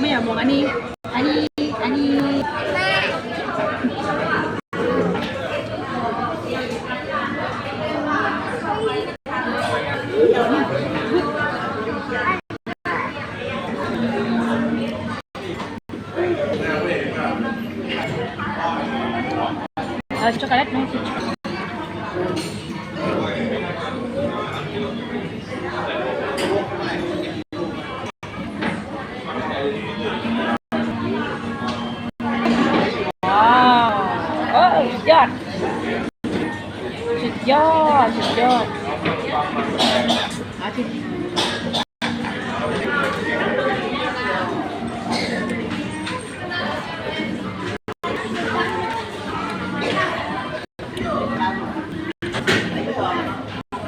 ไม่อยากมอง สุดยอด สุดยอด สุดยอดอาทิตย์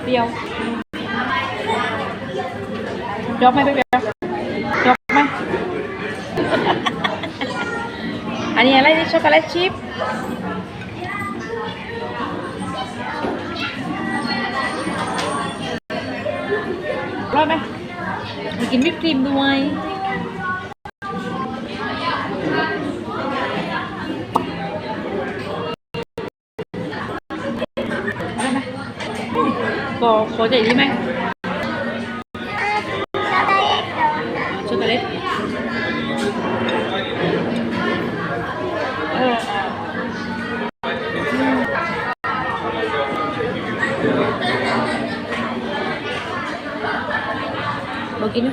เปรี้ยวจบไหมเดียวจบไหม อันนี้อะไรนี่ช็อกโกแลตชิพ รอดไหมมากินวิปครีมด้วยได้ไหมขอขอใจดีไหมช็อกโกแลต บ